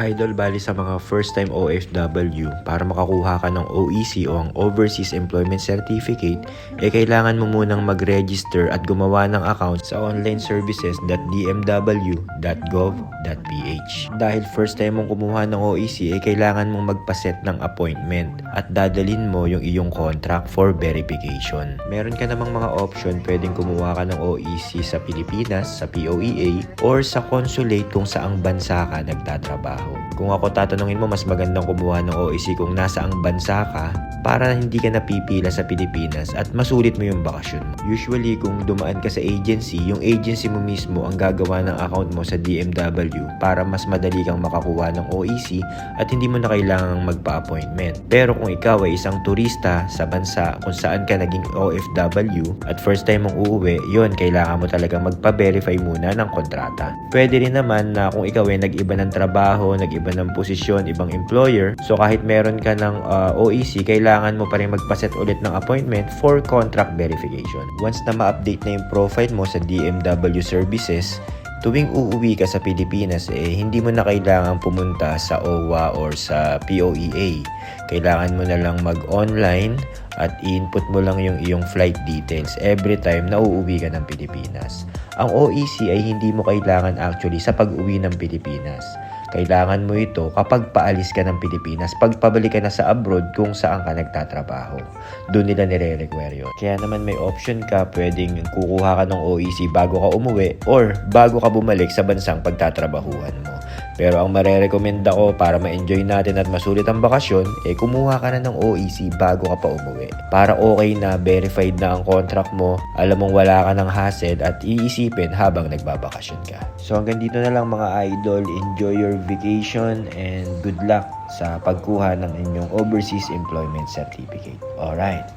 Idol, bali sa mga first time OFW, para makakuha ka ng OEC o ang Overseas Employment Certificate, eh kailangan mo munang mag-register at gumawa ng account sa onlineservices.dmw.gov.ph. Dahil first time mong kumuha ng OEC, eh kailangan mong magpaset ng appointment at dadalin mo yung iyong contract for verification. Meron ka namang mga option, pwedeng kumuha ka ng OEC sa Pilipinas, sa POEA, or sa consulate kung saang bansa ka nagtatrabaho. Kung ako tatanungin mo, mas magandang kumuha ng OEC kung nasaang bansa ka para hindi ka napipila sa Pilipinas at masulit mo yung bakasyon mo. Usually, kung dumaan ka sa agency, yung agency mo mismo ang gagawa ng account mo sa DMW para mas madali kang makakuha ng OEC at hindi mo na kailangang magpa-appointment. Pero kung ikaw ay isang turista sa bansa kung saan ka naging OFW at first time mong uuwi, yon kailangan mo talaga magpa-verify muna ng kontrata. Pwede rin naman na kung ikaw ay nag-iba ng trabaho, nag-iba ng posisyon, ibang employer, so kahit meron ka ng uh, OEC, kailangan mo pa rin magpaset ulit ng appointment for contract verification. Once na ma-update na yung profile mo sa DMW services, tuwing uuwi ka sa Pilipinas, eh, hindi mo na kailangan pumunta sa OWA or sa POEA. Kailangan mo na lang mag-online at i-input mo lang yung iyong flight details every time na uuwi ka ng Pilipinas. Ang OEC ay hindi mo kailangan actually sa pag-uwi ng Pilipinas. Kailangan mo ito kapag paalis ka ng Pilipinas, pag pabalik ka na sa abroad kung saan ka nagtatrabaho. Doon nila nire-require yun. Kaya naman may option ka, pwedeng kukuha ka ng OEC bago ka umuwi or bago ka bumalik sa bansang pagtatrabahuhan mo. Pero ang marerekomenda ko para ma-enjoy natin at masulit ang bakasyon, eh kumuha ka na ng OEC bago ka pa umuwi. Para okay na, verified na ang contract mo, alam mong wala ka ng hassle at iisipin habang nagbabakasyon ka. So hanggang dito na lang mga idol, enjoy your vacation and good luck sa pagkuha ng inyong Overseas Employment Certificate. Alright.